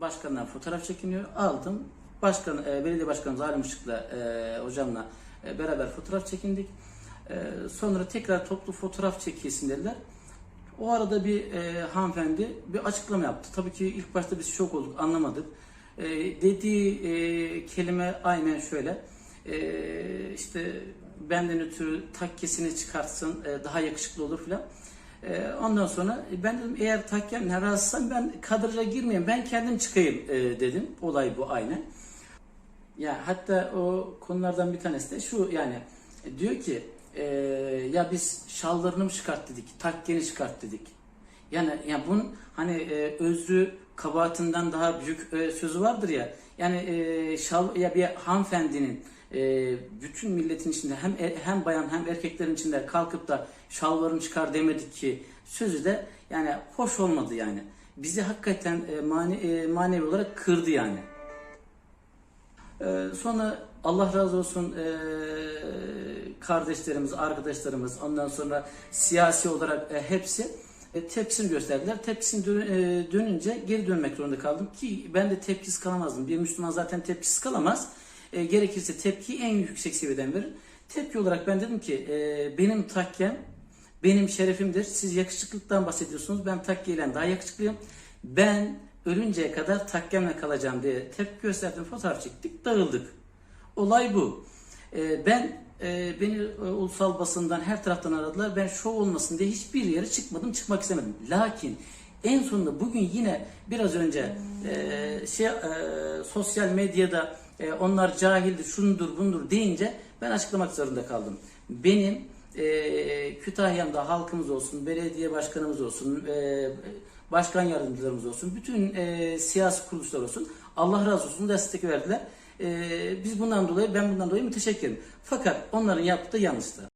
başkandan fotoğraf çekiniyor. Aldım. Başkan, e, belediye başkanımız Halim Işık'la e, hocamla e, beraber fotoğraf çekindik. E, sonra tekrar toplu fotoğraf çekilsin dediler. O arada bir e, hanımefendi bir açıklama yaptı. Tabii ki ilk başta biz şok olduk, anlamadık. E, dediği e, kelime aynen şöyle. E, işte benden ötürü takkesini çıkartsın, e, daha yakışıklı olur filan. E, ondan sonra ben dedim eğer takken razıysan ben kadraja girmeyeyim, ben kendim çıkayım e, dedim. Olay bu aynen. Ya hatta o konulardan bir tanesi de şu yani e, diyor ki e, ya biz şallarını mı çıkart dedik, takkeni çıkart dedik. Yani ya bunun hani e, özrü kabahatinden daha büyük e, sözü vardır ya. Yani e, şal ya bir hanımefendinin e, bütün milletin içinde hem e- hem bayan hem erkeklerin içinde kalkıp da şalvarını çıkar demedik ki sözü de yani hoş olmadı yani. Bizi hakikaten e, mane, e, manevi olarak kırdı yani. Ee, sonra Allah razı olsun ee, kardeşlerimiz, arkadaşlarımız, ondan sonra siyasi olarak e, hepsi e, tepkisini gösterdiler. Tepkisini e, dönünce geri dönmek zorunda kaldım ki ben de tepkisiz kalamazdım. Bir Müslüman zaten tepkisiz kalamaz. E, gerekirse tepkiyi en yüksek seviyeden verir. Tepki olarak ben dedim ki e, benim takkem benim şerefimdir. Siz yakışıklıktan bahsediyorsunuz. Ben takkiyle daha yakışıklıyım. Ben ölünceye kadar takkemle kalacağım diye tepki gösterdim. Fotoğraf çektik. Dağıldık. Olay bu. Ee, ben e, beni e, ulusal basından her taraftan aradılar. Ben şov olmasın diye hiçbir yere çıkmadım. Çıkmak istemedim. Lakin en sonunda bugün yine biraz önce e, şey e, sosyal medyada e, onlar cahildir, şundur, bundur deyince ben açıklamak zorunda kaldım. Benim e, Kütahya'mda halkımız olsun, belediye başkanımız olsun, e, başkan yardımcılarımız olsun, bütün e, siyasi kuruluşlar olsun Allah razı olsun destek verdiler. E, biz bundan dolayı, ben bundan dolayı müteşekkirim. Fakat onların yaptığı yanlıştı.